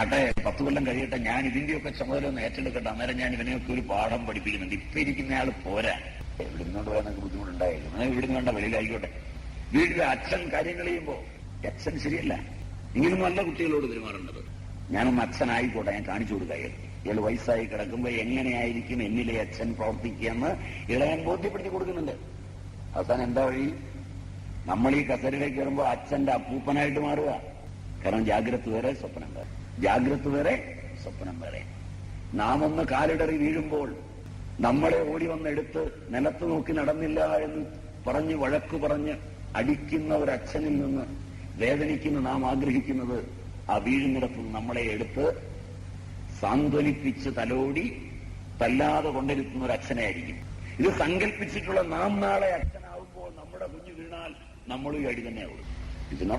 ആട്ടെ പത്ത് കൊല്ലം കഴിയട്ടെ. ഞാൻ ഇതിന്റെയൊക്കെ ചുമതല ഒന്ന് ഏറ്റെടുക്കട്ടെ. അന്നേരം ഞാൻ ഇവനെയൊക്കെ ഒരു പാഠം പഠിപ്പിക്കുന്നുണ്ട്. ഇപ്പൊ ഇരിക്കുന്ന ആൾ പോരാ. ഇവിടുന്നോണ്ട് പോയാൽ നിങ്ങൾക്ക് ബുദ്ധിമുട്ടുണ്ടായിരുന്നു എന്നാൽ ഇവിടുന്ന് വേണ്ട വെളിയിലായിക്കോട്ടെ. വീട്ടിലെ അച്ഛൻ കാര്യങ്ങൾ ചെയ്യുമ്പോ അച്ഛൻ ശരിയല്ല. ഇങ്ങനെ നല്ല കുട്ടികളോട് പെരുമാറേണ്ടത് ഞാനൊന്ന് അച്ഛനായിക്കോട്ടെ ഞാൻ കാണിച്ചു കൊടുക്കുക ഇയാൾ വയസ്സായി കിടക്കുമ്പോ എങ്ങനെയായിരിക്കും എന്നിലെ അച്ഛൻ പ്രവർത്തിക്കുകയെന്ന് ഇളയൻ ബോധ്യപ്പെടുത്തി കൊടുക്കുന്നുണ്ട്. അവസാനം എന്താ വഴി? നമ്മൾ ഈ കസരയിലേക്ക് വരുമ്പോ അച്ഛന്റെ അപ്പൂപ്പനായിട്ട് മാറുക. കാരണം ജാഗ്രത വരെ സ്വപ്നം ജാഗ്രത വേറെ സ്വപ്നം വേറെ നാം ഒന്ന് കാലിടറി വീഴുമ്പോൾ നമ്മളെ ഓടി വന്നെടുത്ത് നിലത്ത് നോക്കി നടന്നില്ല എന്ന് പറഞ്ഞ് വഴക്ക് പറഞ്ഞ് അടിക്കുന്ന ഒരു അച്ഛനിൽ നിന്ന് വേദനിക്കുന്ന നാം ആഗ്രഹിക്കുന്നത് ആ വീഴുന്നിടത്ത് നമ്മളെ എടുത്ത് സാന്ത്വനിപ്പിച്ച് തലോടി തല്ലാതെ കൊണ്ടിരുത്തുന്ന ഒരു അച്ഛനായിരിക്കും ഇത് സങ്കല്പിച്ചിട്ടുള്ള നാം നാളെ അച്ഛനാവുമ്പോൾ നമ്മുടെ കുഞ്ഞു വീണാൽ നമ്മളും ഈ അടി തന്നെയാവും ഇതിനോ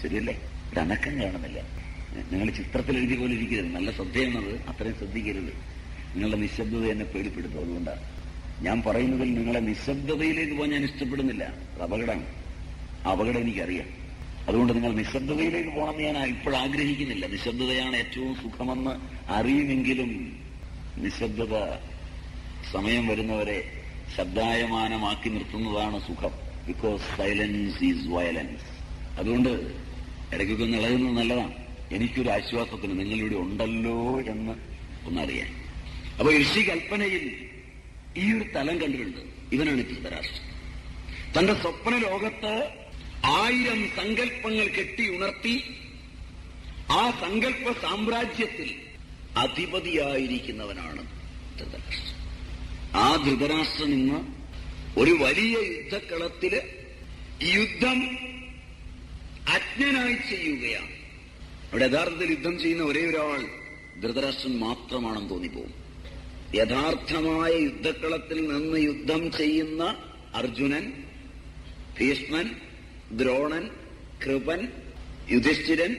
ശരിയല്ലേ? ഒരു അനക്കം കാണുന്നില്ല. നിങ്ങൾ ചിത്രത്തിൽ എഴുതിയ പോലെ ഇരിക്കരുത് നല്ല ശ്രദ്ധയെന്നത് അത്രയും ശ്രദ്ധിക്കരുത്. നിങ്ങളുടെ നിശബ്ദത എന്നെ പേടിപ്പെടുത്തും. അതുകൊണ്ടാണ്. ഞാൻ പറയുന്നതിൽ നിങ്ങളെ നിശബ്ദതയിലേക്ക് പോകാൻ ഞാൻ ഇഷ്ടപ്പെടുന്നില്ല. അത് അപകടമാണ്. ആ അപകടം എനിക്കറിയാം. അതുകൊണ്ട് നിങ്ങൾ നിശബ്ദതയിലേക്ക് പോകണമെന്ന് ഞാൻ ഇപ്പോൾ ആഗ്രഹിക്കുന്നില്ല. നിശബ്ദതയാണ് ഏറ്റവും സുഖമെന്ന് അറിയുമെങ്കിലും നിശബ്ദത സമയം വരുന്നവരെ ശബ്ദായമാനമാക്കി നിർത്തുന്നതാണ് സുഖം. ബിക്കോസ് സൈലൻസ് ഈസ് വയലൻസ് അതുകൊണ്ട് ഇടയ്ക്കൊക്കെ ഒന്ന് നല്ലതാണ്. എനിക്കൊരു ആശ്വാസത്തിന് നിങ്ങളിവിടെ ഉണ്ടല്ലോ എന്ന് ഒന്നറിയാൻ. അപ്പൊ ഋഷി കൽപ്പനയിൽ ഈ ഒരു തലം കണ്ടിട്ടുണ്ട്. ഇവനാണ് ധൃതരാഷ്ട്രം തന്റെ സ്വപ്ന ലോകത്ത് ആയിരം സങ്കല്പങ്ങൾ കെട്ടി ഉണർത്തി ആ സങ്കല്പ സാമ്രാജ്യത്തിൽ അധിപതിയായിരിക്കുന്നവനാണ് ധൃതരാഷ്ട്രം ആ ധൃതരാഷ്ട്രം ഇന്ന് ഒരു വലിയ യുദ്ധക്കളത്തിൽ യുദ്ധം അജ്ഞനായി ചെയ്യുകയാണ്. അവിടെ യഥാർത്ഥത്തിൽ യുദ്ധം ചെയ്യുന്ന ഒരേ ഒരാൾ ധൃതരാഷ്ട്രൻ മാത്രമാണെന്ന് തോന്നിപ്പോകും. യഥാർത്ഥമായ യുദ്ധക്കളത്തിൽ നിന്ന് യുദ്ധം ചെയ്യുന്ന അർജുനൻ ഭീഷ്മൻ ദ്രോണൻ കൃപൻ യുധിഷ്ഠിരൻ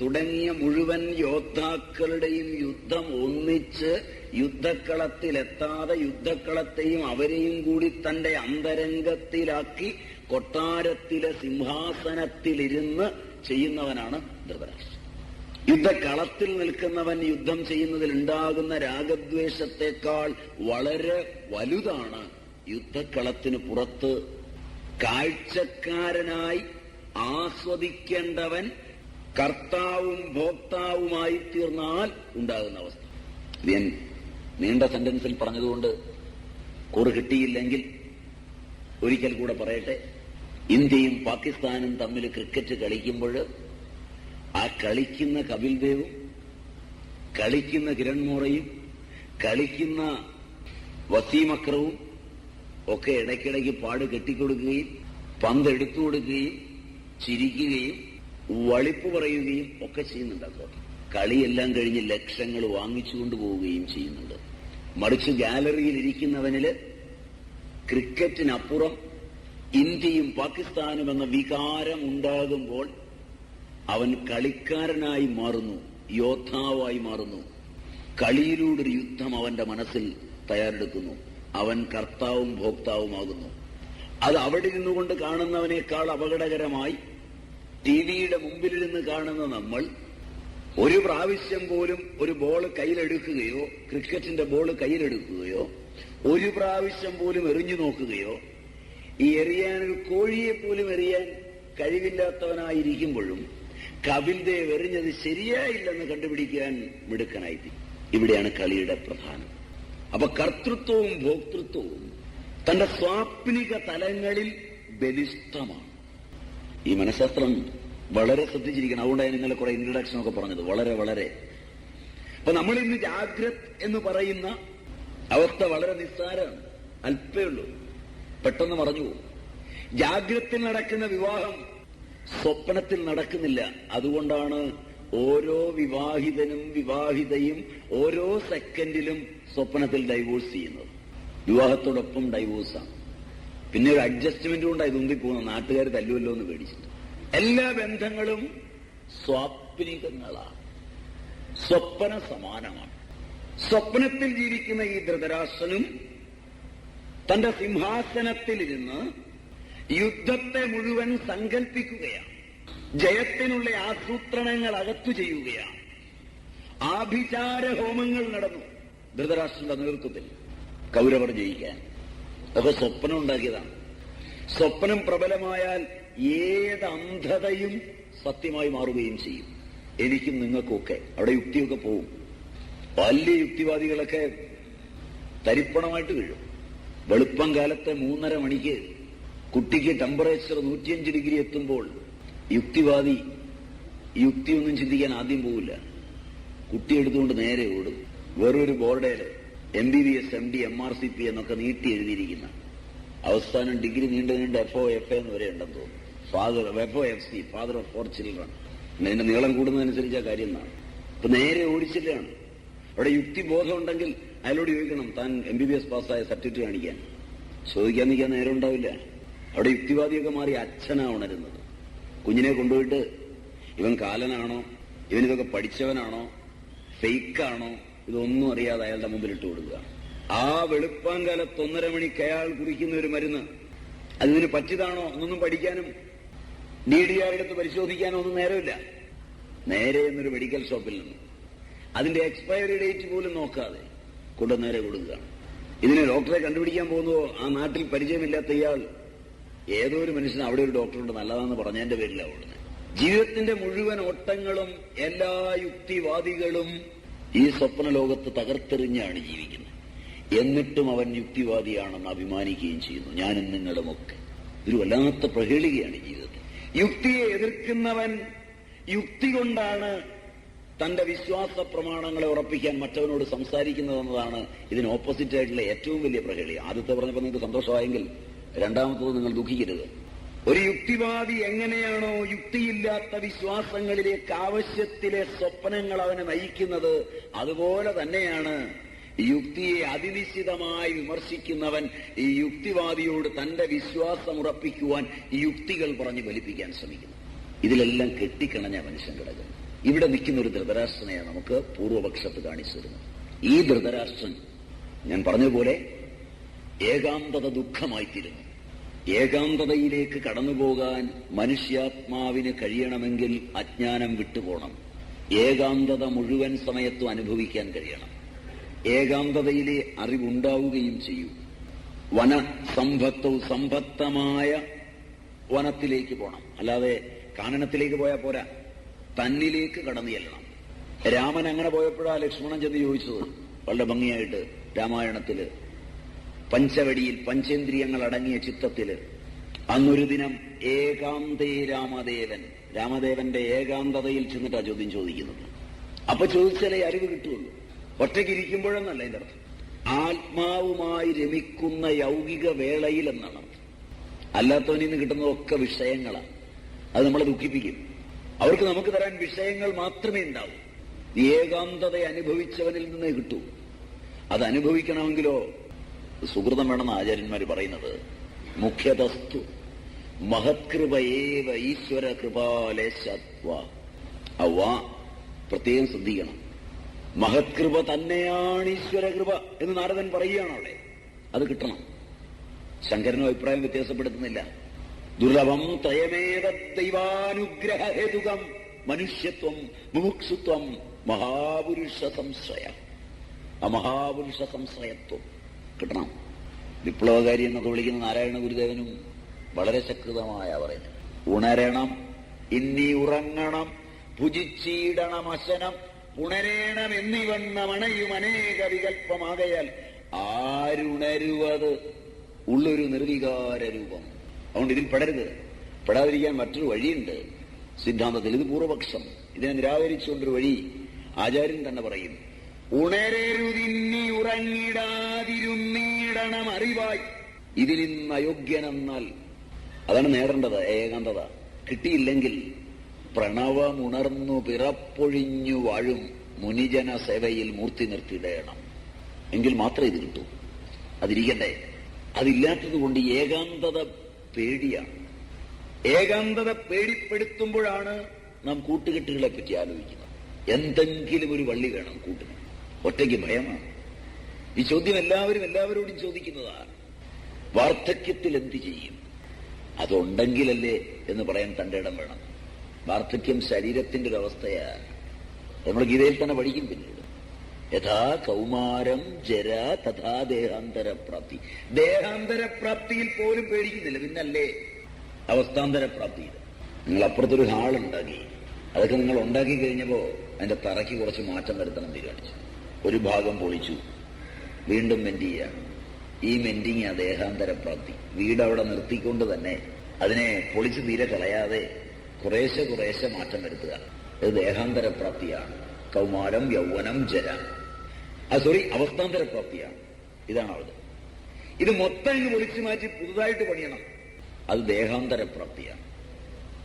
തുടങ്ങിയ മുഴുവൻ യോദ്ധാക്കളുടെയും യുദ്ധം ഒന്നിച്ച് യുദ്ധക്കളത്തിലെത്താതെ യുദ്ധക്കളത്തെയും അവരെയും കൂടി തന്റെ അന്തരംഗത്തിലാക്കി കൊട്ടാരത്തിലെ സിംഹാസനത്തിലിരുന്ന് ചെയ്യുന്നവനാണ് ധൃതരാഷ്ട്രം യുദ്ധക്കളത്തിൽ നിൽക്കുന്നവൻ യുദ്ധം ചെയ്യുന്നതിൽ ഉണ്ടാകുന്ന രാഗദ്വേഷത്തെക്കാൾ വളരെ വലുതാണ് യുദ്ധക്കളത്തിന് പുറത്ത് കാഴ്ചക്കാരനായി ആസ്വദിക്കേണ്ടവൻ കർത്താവും ഭോക്താവുമായി തീർന്നാൽ ഉണ്ടാകുന്ന അവസ്ഥ. ഇത് ഞാൻ നീണ്ട സെന്റൻസിൽ പറഞ്ഞതുകൊണ്ട് കുറു കിട്ടിയില്ലെങ്കിൽ ഒരിക്കൽ കൂടെ പറയട്ടെ. ഇന്ത്യയും പാകിസ്ഥാനും തമ്മിൽ ക്രിക്കറ്റ് കളിക്കുമ്പോൾ ആ കളിക്കുന്ന കപിൽ ദേവും കളിക്കുന്ന കിരൺ മോറയും കളിക്കുന്ന വസീം അക്രവും ഒക്കെ ഇടയ്ക്കിടയ്ക്ക് പാട് കെട്ടിക്കൊടുക്കുകയും പന്ത് എടുത്തു കൊടുക്കുകയും ചിരിക്കുകയും വളിപ്പ് പറയുകയും ഒക്കെ ചെയ്യുന്നുണ്ട് അപ്പോൾ കളിയെല്ലാം കഴിഞ്ഞ് ലക്ഷങ്ങൾ വാങ്ങിച്ചുകൊണ്ട് പോവുകയും ചെയ്യുന്നുണ്ട്. മറിച്ച് ഗാലറിയിൽ ഇരിക്കുന്നവനിൽ ക്രിക്കറ്റിനപ്പുറം ഇന്ത്യയും പാകിസ്ഥാനും എന്ന വികാരം ഉണ്ടാകുമ്പോൾ അവൻ കളിക്കാരനായി മാറുന്നു യോദ്ധാവായി മാറുന്നു. കളിയിലൂടെ ഒരു യുദ്ധം അവന്റെ മനസ്സിൽ തയ്യാറെടുക്കുന്നു. അവൻ കർത്താവും ഭോക്താവുമാകുന്നു. അത് അവിടെ നിന്നുകൊണ്ട് കാണുന്നവനേക്കാൾ അപകടകരമായി ടി വിയുടെ മുമ്പിലിരുന്ന് കാണുന്ന നമ്മൾ ഒരു പ്രാവശ്യം പോലും ഒരു ബോൾ കയ്യിലെടുക്കുകയോ ക്രിക്കറ്റിന്റെ ബോൾ കയ്യിലെടുക്കുകയോ ഒരു പ്രാവശ്യം പോലും എറിഞ്ഞു നോക്കുകയോ ഈ എറിയാൻ ഒരു കോഴിയെ പോലും എറിയാൻ കഴിവില്ലാത്തവനായിരിക്കുമ്പോഴും കപിൽ എറിഞ്ഞത് ശരിയായില്ലെന്ന് കണ്ടുപിടിക്കാൻ മിടുക്കനായി ഇവിടെയാണ് കളിയുടെ പ്രധാനം. അപ്പൊ കർത്തൃത്വവും ഭോക്തൃത്വവും തന്റെ സ്വാപ്നിക തലങ്ങളിൽ ബലിഷ്ടമാണ് ഈ മനഃശാസ്ത്രം വളരെ ശ്രദ്ധിച്ചിരിക്കണം. അതുകൊണ്ടാണ് ഇന്നലെ കുറെ ഇൻട്രഡക്ഷൻ ഒക്കെ പറഞ്ഞത്. വളരെ വളരെ. അപ്പൊ നമ്മൾ ഇന്ന് ജാഗ്രത് എന്ന് പറയുന്ന അവസ്ഥ വളരെ നിസ്സാരമാണ്. അല്പേ ഉള്ളൂ. പെട്ടെന്ന് മറഞ്ഞു ജാഗ്രത്തിൽ നടക്കുന്ന വിവാഹം സ്വപ്നത്തിൽ നടക്കുന്നില്ല. അതുകൊണ്ടാണ് ഓരോ വിവാഹിതനും വിവാഹിതയും ഓരോ സെക്കൻഡിലും സ്വപ്നത്തിൽ ഡൈവോഴ്സ് ചെയ്യുന്നത്. വിവാഹത്തോടൊപ്പം ഡൈവോഴ്സാണ് പിന്നെ ഒരു അഡ്ജസ്റ്റ്മെന്റ് കൊണ്ടാണ് ഇത് പോകുന്നത്. നാട്ടുകാർ തല്ലുമല്ലോ എന്ന് പേടിച്ചിട്ട്. എല്ലാ ബന്ധങ്ങളും സ്വാപ്നികങ്ങളാണ് സ്വപ്ന സമാനമാണ്. സ്വപ്നത്തിൽ ജീവിക്കുന്ന ഈ ധൃതരാഷ്ട്രനും തന്റെ സിംഹാസനത്തിലിരുന്ന് യുദ്ധത്തെ മുഴുവൻ സങ്കൽപ്പിക്കുകയാണ്. ജയത്തിനുള്ള ആസൂത്രണങ്ങൾ അകത്തു ചെയ്യുകയാണ്. ആഭിചാര ഹോമങ്ങൾ നടന്നു. ധൃതരാഷ്ട്രന്റെ നേതൃത്വത്തിൽ കൗരവർ ജയിക്കാൻ. അതൊക്കെ സ്വപ്നം ഉണ്ടാക്കിയതാണ്. സ്വപ്നം പ്രബലമായാൽ ഏത് അന്ധതയും സത്യമായി മാറുകയും ചെയ്യും. എനിക്കും നിങ്ങൾക്കൊക്കെ അവിടെ യുക്തിയൊക്കെ പോവും. വലിയ യുക്തിവാദികളൊക്കെ തരിപ്പണമായിട്ട് വീഴും. വെളുപ്പം കാലത്തെ മൂന്നര മണിക്ക് കുട്ടിക്ക് ടെമ്പറേച്ചർ നൂറ്റിയഞ്ച് ഡിഗ്രി എത്തുമ്പോൾ യുക്തിവാദി യുക്തിയൊന്നും ചിന്തിക്കാൻ ആദ്യം പോവില്ല. കുട്ടി എടുത്തുകൊണ്ട് നേരെ ഓടും. വേറൊരു ബോർഡേൽ M B B S M D M R C P എന്നൊക്കെ നീട്ടി എഴുതിയിരിക്കുന്ന. അവസാനം ഡിഗ്രി നീണ്ടു നീണ്ട എഫ് ഒ എഫ് എന്ന് വരെ ഉണ്ടെന്ന് തോന്നുന്നു. Father F O F C father of four children അതിന്റെ നീളം കൂടുന്നതനുസരിച്ച് കാര്യം എന്നാണ്. ഇപ്പൊ നേരെ ഓടിച്ചില്ലാണ് അവിടെ യുക്തിബോധം ഉണ്ടെങ്കിൽ അയാളോട് ചോദിക്കണം താൻ എം ബി ബി എസ് പാസ്സായ സർട്ടിഫിക്കറ്റ് കാണിക്കാൻ? ചോദിക്കാൻ നിൽക്കാൻ നേരം ഉണ്ടാവില്ല. അവിടെ യുക്തിവാദിയൊക്കെ മാറി അച്ഛനാ ഉണരുന്നത്. കുഞ്ഞിനെ കൊണ്ടുപോയിട്ട് ഇവൻ കാലനാണോ? ഇവനിതൊക്കെ പഠിച്ചവനാണോ? ഫെയ്ക്കാണോ ഇതൊന്നും അറിയാതെ അയാളുടെ മുമ്പിൽ ഇട്ട് കൊടുക്കുക. ആ വെളുപ്പാങ്കാലത്ത് ഒന്നര മണിക്ക് അയാൾ കുറിക്കുന്ന ഒരു മരുന്ന്. അതിന് പറ്റിയതാണോ? എന്നൊന്നും പഠിക്കാനും ഡി ഡി പരിശോധിക്കാനോ ഒന്നും നേരമില്ല. നേരെ എന്നൊരു മെഡിക്കൽ ഷോപ്പിൽ നിന്ന്. അതിന്റെ എക്സ്പയറി ഡേറ്റ് പോലും നോക്കാതെ കൊണ്ട് നേരെ ഇതിനെ ഡോക്ടറെ കണ്ടുപിടിക്കാൻ പോകുന്നതോ ആ നാട്ടിൽ പരിചയമില്ലാത്ത ഇയാൾ. ഏതോ ഒരു മനുഷ്യന് അവിടെ ഒരു ഡോക്ടറുണ്ട്. നല്ലതാന്ന് പറഞ്ഞതിന്റെ പേരിലാണ് ഓടുന്നത് ജീവിതത്തിന്റെ മുഴുവൻ ഓട്ടങ്ങളും എല്ലാ യുക്തിവാദികളും ഈ സ്വപ്ന ലോകത്ത് തകർത്തെറിഞ്ഞാണ് ജീവിക്കുന്നത്. എന്നിട്ടും അവൻ യുക്തിവാദിയാണെന്ന് അഭിമാനിക്കുകയും ചെയ്യുന്നു. ഞാൻ നിങ്ങളുമൊക്കെ ഒരു വല്ലാത്ത പ്രഹേളികയാണ് ജീവിതത്തിൽ. യുക്തിയെ എതിർക്കുന്നവൻ യുക്തി കൊണ്ടാണ് തന്റെ വിശ്വാസ പ്രമാണങ്ങളെ ഉറപ്പിക്കാൻ മറ്റവനോട് സംസാരിക്കുന്നതെന്നതാണ് ഇതിന് ഓപ്പോസിറ്റ് ആയിട്ടുള്ള ഏറ്റവും വലിയ പ്രഹേളി. ആദ്യത്തെ പറഞ്ഞപ്പോൾ നിങ്ങൾക്ക് സന്തോഷമായെങ്കിൽ രണ്ടാമത്തത് നിങ്ങൾ ദുഃഖിക്കരുത്. ഒരു യുക്തിവാദി എങ്ങനെയാണോ യുക്തിയില്ലാത്ത വിശ്വാസങ്ങളിലേക്ക് ആവശ്യത്തിലെ സ്വപ്നങ്ങൾ അവനെ നയിക്കുന്നത് അതുപോലെ തന്നെയാണ് യുക്തിയെ അതിനിശ്ചിതമായി വിമർശിക്കുന്നവൻ ഈ യുക്തിവാദിയോട് തന്റെ വിശ്വാസം ഉറപ്പിക്കുവാൻ യുക്തികൾ പറഞ്ഞ് ഫലിപ്പിക്കാൻ ശ്രമിക്കുന്നു. ഇതിലെല്ലാം കെട്ടിക്കണഞ്ഞ മനുഷ്യൻ കിടക്കുന്നു. ഇവിടെ നിൽക്കുന്ന ഒരു ധൃതരാഷ്ട്രനെയാണ് നമുക്ക് പൂർവപക്ഷത്ത് കാണിച്ചു തരുന്നത് ഈ ധൃതരാഷ്ട്രൻ ഞാൻ പറഞ്ഞതുപോലെ ഏകാന്തത ദുഃഖമായിത്തീരുന്നു. ഏകാന്തതയിലേക്ക് കടന്നുപോകാൻ മനുഷ്യാത്മാവിന് കഴിയണമെങ്കിൽ അജ്ഞാനം വിട്ടുപോകണം. ഏകാന്തത മുഴുവൻ സമയത്തും അനുഭവിക്കാൻ കഴിയണം. ഏകാന്തതയിലെ അറിവുണ്ടാവുകയും ചെയ്യൂ. വന സമ്പത്തവും സമ്പത്തമായ വനത്തിലേക്ക് പോകണം. അല്ലാതെ കാനനത്തിലേക്ക് പോയാൽ പോരാ. തന്നിലേക്ക് കടന്നു ചെല്ലണം. രാമൻ അങ്ങനെ പോയപ്പോഴാണ് ലക്ഷ്മണൻ ചെന്ന് ചോദിച്ചത്. വളരെ ഭംഗിയായിട്ട് രാമായണത്തിൽ. പഞ്ചവടിയിൽ പഞ്ചേന്ദ്രിയങ്ങൾ അടങ്ങിയ ചിത്തത്തിൽ അന്നൊരു ദിനം ഏകാന്തേ രാമദേവൻ. രാമദേവന്റെ ഏകാന്തതയിൽ ചെന്നിട്ടാ ചോദ്യം ചോദിക്കുന്നത്. അപ്പൊ ചോദിച്ചാലേ അറിവ് കിട്ടുള്ളൂ ഒറ്റയ്ക്ക് ഇരിക്കുമ്പോഴെന്നല്ല അതിന്റെ അർത്ഥം. ആത്മാവുമായി രമിക്കുന്ന യൗകിക വേളയിൽ എന്നാണ് അർത്ഥം. അല്ലാത്തവനിൽ കിട്ടുന്നതൊക്കെ വിഷയങ്ങളാണ് അത് നമ്മളെ ദുഃഖിപ്പിക്കും. അവർക്ക് നമുക്ക് തരാൻ വിഷയങ്ങൾ മാത്രമേ ഉണ്ടാവൂ. ഏകാന്തത അനുഭവിച്ചവനിൽ നിന്നേ കിട്ടൂ. അത് അനുഭവിക്കണമെങ്കിലോ സുഹൃതം വേണമെന്ന് ആചാര്യന്മാർ പറയുന്നത് മുഖ്യതസ്തു മഹത്കൃപയേവ ഈശ്വര കൃപാലേശത്വ. അവ പ്രത്യേകം ശ്രദ്ധിക്കണം. മഹത്കൃപ തന്നെയാണ് ഈശ്വര കൃപ എന്ന് നാരദൻ പറയുകയാണ് അവിടെ. അത് കിട്ടണം. ശങ്കരനും അഭിപ്രായം വ്യത്യാസപ്പെടുത്തുന്നില്ല. ദുർലഭം ത്രയമേവ ദൈവാനുഗ്രഹ ഹേതുകം മനുഷ്യത്വം മുമുക്ഷുത്വം മഹാപുരുഷ സംശ്രയം ആ മഹാപുരുഷ സംശ്രയത്വം കിട്ടണം. വിപ്ലവകാരി എന്നൊക്കെ വിളിക്കുന്ന നാരായണ ഗുരുദേവനും വളരെ ശക്തമായ പറയുന്നത്. ഉണരണം ഇനി ഉറങ്ങണം ഭുജിച്ചീടണം അശനം ഉണരേണം എന്നിവണ്ണ മണയും അനേക വികല്പമാകയാൽ ആരുണരുവത്? ഉള്ളൊരു നിർവികാര രൂപം. അതുകൊണ്ട് ഇതിൽ പെടരുത്. പെടാതിരിക്കാൻ മറ്റൊരു വഴിയുണ്ട്. സിദ്ധാന്തത്തിൽ ഇത് പൂർവപക്ഷം. ഇതിനെ നിരാകരിച്ചുകൊണ്ടൊരു വഴി ആചാര്യൻ തന്നെ പറയും. ഉണരരുതിന്നി ഉറങ്ങിടാതിരുന്നീടണം അറിവായി. ഇതിൽ നിന്ന് അയോഗ്യനെന്നാൽ അതാണ് നേടേണ്ടത് ഏകാന്തത. കിട്ടിയില്ലെങ്കിൽ പ്രണവമുണർന്നു പിറപ്പൊഴിഞ്ഞു വാഴും മുനിജന സേവയിൽ മൂർത്തി നിർത്തിയിടയണം എങ്കിൽ മാത്രമേ ഇത് കിട്ടൂ. അതിരിക്കണ്ടേ അതില്ലാത്തത് കൊണ്ട് ഏകാന്തത പേടിയാണ് ഏകാന്തത പേടിപ്പെടുത്തുമ്പോഴാണ് നാം കൂട്ടുകെട്ടുകളെ പറ്റി ആലോചിക്കുന്നത്. എന്തെങ്കിലും ഒരു വള്ളി വേണം കൂട്ടിന്. ഒറ്റയ്ക്ക് ഭയമാണ് ഈ ചോദ്യം എല്ലാവരും എല്ലാവരോടും ചോദിക്കുന്നതാണ്. വാർദ്ധക്യത്തിൽ എന്ത് ചെയ്യും? അതുണ്ടെങ്കിലല്ലേ എന്ന് പറയാൻ തന്റെ ഇടം വേണം. വാർദ്ധക്യം ശരീരത്തിന്റെ ഒരു അവസ്ഥയാണ്. നമ്മൾ ഗീതയിൽ തന്നെ പഠിക്കും പിന്നീട് യഥാ കൗമാരം ജര തഥാ ദേഹാന്തരപ്രാപ്തി. ദേഹാന്തരപ്രാപ്തിയിൽ പോലും പേടിക്കുന്നില്ല പിന്നല്ലേ അവസ്ഥാന്തരപ്രാപ്തിയിൽ നിങ്ങൾ അപ്പുറത്തൊരു ഹാൾ ഉണ്ടാക്കി അതൊക്കെ നിങ്ങൾ ഉണ്ടാക്കി കഴിഞ്ഞപ്പോ അതിന്റെ തറയ്ക്ക് കുറച്ച് മാറ്റം വരുത്തണം തീരുമാനിച്ചു ഒരു ഭാഗം പൊളിച്ചു. വീണ്ടും മെന്റ് ചെയ്യാം. ഈ മെന്റിങ് ആ ദേഹാന്തരപ്രാപ്തി. വീട് അവിടെ നിർത്തിക്കൊണ്ട് തന്നെ അതിനെ പൊളിച്ച് തീരെ കളയാതെ കുറേശ്ശെ കുറേശ്ശെ മാറ്റം വരുത്തുക. ഇത് ദേഹാന്തരപ്രാപ്തിയാണ്. കൗമാരം യൗവനം ജല ആ സോറി അവസ്ഥാന്തരപ്രാപ്തിയാണ് ഇതാണ് അവിടെ ഇത് മൊത്തം ഇങ്ങ് പൊളിച്ചു മാറ്റി പുതുതായിട്ട് പണിയണം. അത് ദേഹാന്തര പ്രാപ്തിയാണ്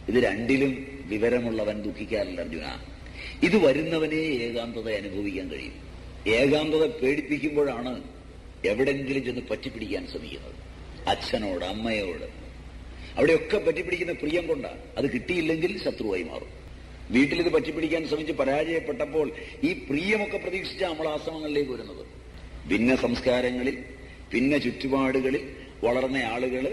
ഇത് രണ്ടിലും വിവരമുള്ളവൻ ദുഃഖിക്കാറില്ല അർജുന. ഇത് വരുന്നവനെ ഏകാന്തത അനുഭവിക്കാൻ കഴിയും. ഏകാന്തത പേടിപ്പിക്കുമ്പോഴാണ് എവിടെങ്കിലും ചെന്ന് പറ്റിപ്പിടിക്കാൻ ശ്രമിക്കുന്നത്. അച്ഛനോട് അമ്മയോട്. അവിടെയൊക്കെ പറ്റിപ്പിടിക്കുന്ന പ്രിയം കൊണ്ടാണ് അത് കിട്ടിയില്ലെങ്കിൽ ശത്രുവായി മാറും. വീട്ടിലിത് പറ്റിപ്പിടിക്കാൻ ശ്രമിച്ച് പരാജയപ്പെട്ടപ്പോൾ ഈ പ്രിയമൊക്കെ പ്രതീക്ഷിച്ച നമ്മൾ ആശ്രമങ്ങളിലേക്ക് വരുന്നത്. ഭിന്ന സംസ്കാരങ്ങളിൽ ഭിന്ന ചുറ്റുപാടുകളിൽ വളർന്ന ആളുകൾ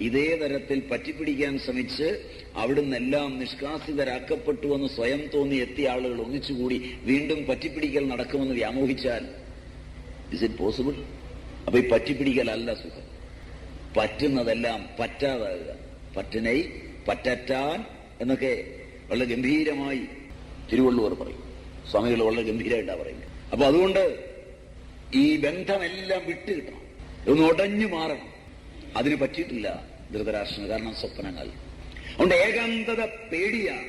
ഇതേ തരത്തിൽ പറ്റിപ്പിടിക്കാൻ ശ്രമിച്ച് അവിടുന്നെല്ലാം നിഷ്കാസിതരാക്കപ്പെട്ടു എന്ന് സ്വയം തോന്നി എത്തിയ ആളുകൾ ഒന്നിച്ചുകൂടി വീണ്ടും പറ്റിപ്പിടിക്കൽ നടക്കുമെന്ന് വ്യാമോഹിച്ചാൽ ഇസ് ഇറ്റ് പോസിബിൾ അപ്പൊ ഈ പറ്റിപ്പിടിക്കലല്ല സുഖം. പറ്റുന്നതെല്ലാം പറ്റാതാകുക. പറ്റനൈ പറ്ററ്റാൻ എന്നൊക്കെ വളരെ ഗംഭീരമായി തിരുവള്ളുവർ പറയും. സ്വാമികൾ വളരെ ഗംഭീരമായിട്ടാണ് പറയുന്നത്. അപ്പൊ അതുകൊണ്ട് ഈ ബന്ധമെല്ലാം വിട്ടുകിട്ടണം. ഒന്ന് ഉടഞ്ഞു മാറണം. അതിന് പറ്റിയിട്ടില്ല ധൃതരാഷ്ട്രന് കാരണം സ്വപ്നങ്ങൾ. അതുകൊണ്ട് ഏകാന്തത പേടിയാണ്.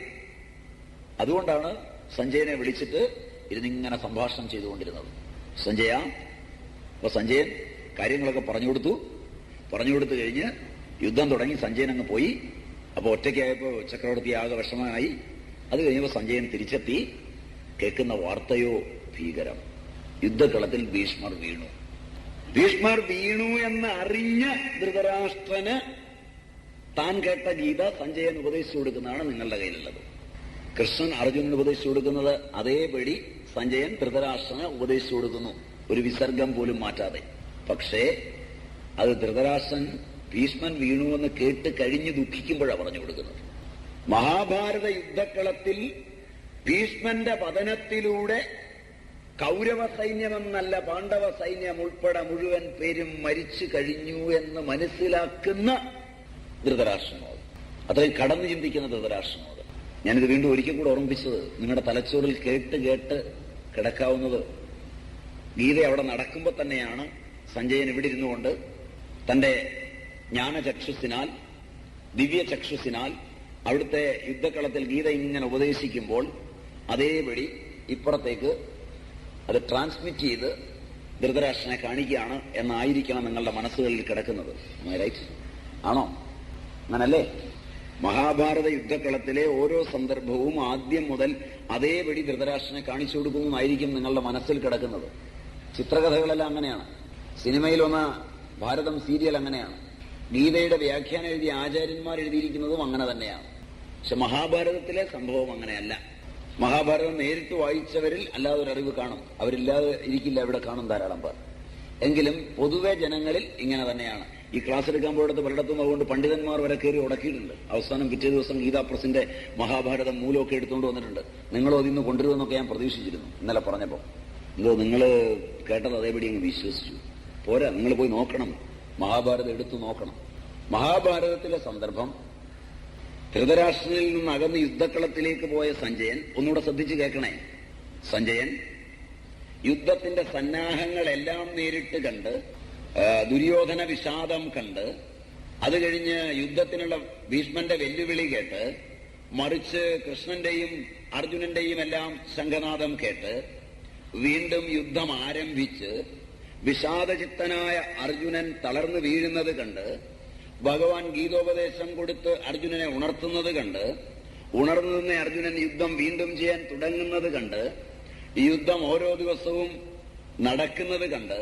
അതുകൊണ്ടാണ് സഞ്ജയനെ വിളിച്ചിട്ട് ഇരുന്നിങ്ങനെ സംഭാഷണം ചെയ്തുകൊണ്ടിരുന്നത്. സഞ്ജയ അപ്പൊ സഞ്ജയൻ കാര്യങ്ങളൊക്കെ പറഞ്ഞു കൊടുത്തു. പറഞ്ഞു കൊടുത്തു കഴിഞ്ഞ് യുദ്ധം തുടങ്ങി സഞ്ജയൻ അങ്ങ് പോയി. അപ്പൊ ഒറ്റയ്ക്കായപ്പോ ചക്രവർത്തി ആകെ വിഷമമായി. അത് കഴിഞ്ഞപ്പോ സഞ്ജയൻ തിരിച്ചെത്തി. കേൾക്കുന്ന വാർത്തയോ ഭീകരം. യുദ്ധക്കളത്തിൽ ഭീഷ്മർ വീണു. ഭീഷ്മർ വീണു എന്ന് അറിഞ്ഞ ധൃതരാഷ്ട്രന് താൻ കേട്ട ഗീത സഞ്ജയൻ ഉപദേശിച്ചു കൊടുക്കുന്നതാണ് നിങ്ങളുടെ കയ്യിലുള്ളത്. കൃഷ്ണൻ അർജുനന് ഉപദേശിച്ചു കൊടുക്കുന്നത് അതേപടി സഞ്ജയൻ ധൃതരാഷ്ട്രന് ഉപദേശിച്ചു കൊടുക്കുന്നു. ഒരു വിസർഗം പോലും മാറ്റാതെ. പക്ഷേ അത് ധൃതരാഷ്ട്രൻ ഭീഷ്മൻ വീണു എന്ന് കേട്ട് കഴിഞ്ഞ് ദുഃഖിക്കുമ്പോഴാണ് പറഞ്ഞു കൊടുക്കുന്നത്. മഹാഭാരത യുദ്ധക്കളത്തിൽ ഭീഷ്മന്റെ പതനത്തിലൂടെ കൗരവ സൈന്യമെന്നല്ല പാണ്ഡവ സൈന്യം ഉൾപ്പെടെ മുഴുവൻ പേരും മരിച്ചു കഴിഞ്ഞു എന്ന് മനസ്സിലാക്കുന്ന ധൃതരാഷ്ട്രമോ അത്രയും കടന്നു ചിന്തിക്കുന്ന ധൃതരാഷ്ട്രമോ ഞാനിത് വീണ്ടും ഒരിക്കൽ കൂടെ ഓർമ്മിപ്പിച്ചത് നിങ്ങളുടെ തലച്ചോറിൽ കേട്ട് കേട്ട് കിടക്കാവുന്നത് ഗീത അവിടെ നടക്കുമ്പോൾ തന്നെയാണ്. സഞ്ജയൻ ഇവിടെ ഇരുന്നുകൊണ്ട് തന്റെ ജ്ഞാനചക്ഷുസിനാൽ ദിവ്യചക്ഷുസിനാൽ അവിടുത്തെ യുദ്ധക്കളത്തിൽ ഗീത ഇങ്ങനെ ഉപദേശിക്കുമ്പോൾ അതേപടി ഇപ്പുറത്തേക്ക് അത് ട്രാൻസ്മിറ്റ് ചെയ്ത് ധൃതരാഷ്ട്രനെ കാണിക്കുകയാണ് എന്നായിരിക്കണം നിങ്ങളുടെ മനസ്സുകളിൽ കിടക്കുന്നത്. ആണോ? അങ്ങനല്ലേ? മഹാഭാരത യുദ്ധക്കളത്തിലെ ഓരോ സന്ദർഭവും ആദ്യം മുതൽ അതേപടി ധൃതരാഷ്ട്രനെ കാണിച്ചു കൊടുക്കുന്നതായിരിക്കും നിങ്ങളുടെ മനസ്സിൽ കിടക്കുന്നത്. ചിത്രകഥകളെല്ലാം അങ്ങനെയാണ്. സിനിമയിൽ വന്ന ഭാരതം സീരിയൽ അങ്ങനെയാണ്. ഗീതയുടെ വ്യാഖ്യാനം എഴുതിയ ആചാര്യന്മാർ എഴുതിയിരിക്കുന്നതും അങ്ങനെ തന്നെയാണ്. പക്ഷെ മഹാഭാരതത്തിലെ സംഭവം അങ്ങനെയല്ല. മഹാഭാരതം നേരിട്ട് വായിച്ചവരിൽ അല്ലാതെ ഒരു അറിവ് കാണും. അവരില്ലാതെ ഇരിക്കില്ല ഇവിടെ കാണും ധാരാളം പേർ. എങ്കിലും പൊതുവെ ജനങ്ങളിൽ ഇങ്ങനെ തന്നെയാണ്. ഈ ക്ലാസ് എടുക്കാൻ പോയിടത്ത് അതുകൊണ്ട് പണ്ഡിതന്മാർ വരെ കയറി ഉടക്കിയിട്ടുണ്ട്. അവസാനം പിറ്റേ ദിവസം ഗീതാപ്രസിന്റെ മഹാഭാരതം മൂലമൊക്കെ എടുത്തുകൊണ്ട് വന്നിട്ടുണ്ട്. നിങ്ങളോ അതിന്ന് കൊണ്ടുവരുമെന്നൊക്കെ ഞാൻ പ്രതീക്ഷിച്ചിരുന്നു ഇന്നലെ പറഞ്ഞപ്പോ. എന്തോ നിങ്ങൾ കേട്ടത് അതേപടി അങ്ങ് വിശ്വസിച്ചു. പോരാ നിങ്ങൾ പോയി നോക്കണം. മഹാഭാരതം എടുത്തു നോക്കണം. മഹാഭാരതത്തിലെ സന്ദർഭം ധൃതരാഷ്ട്രനിൽ നിന്ന് അകന്ന് യുദ്ധക്കളത്തിലേക്ക് പോയ സഞ്ജയൻ ഒന്നുകൂടെ ശ്രദ്ധിച്ചു കേൾക്കണേ. സഞ്ജയൻ യുദ്ധത്തിന്റെ സന്നാഹങ്ങളെല്ലാം നേരിട്ട് കണ്ട് ദുര്യോധന വിഷാദം കണ്ട് അത് കഴിഞ്ഞ് യുദ്ധത്തിനുള്ള ഭീഷ്മന്റെ വെല്ലുവിളി കേട്ട് മറിച്ച് കൃഷ്ണന്റെയും അർജുനന്റെയും എല്ലാം ശംഖനാദം കേട്ട് വീണ്ടും യുദ്ധം ആരംഭിച്ച് വിഷാദചിത്തനായ അർജുനൻ തളർന്നു വീഴുന്നത് കണ്ട് ഭഗവാൻ ഗീതോപദേശം കൊടുത്ത് അർജുനനെ ഉണർത്തുന്നത് കണ്ട് ഉണർന്നു നിന്ന അർജുനൻ യുദ്ധം വീണ്ടും ചെയ്യാൻ തുടങ്ങുന്നത് കണ്ട് യുദ്ധം ഓരോ ദിവസവും നടക്കുന്നത് കണ്ട്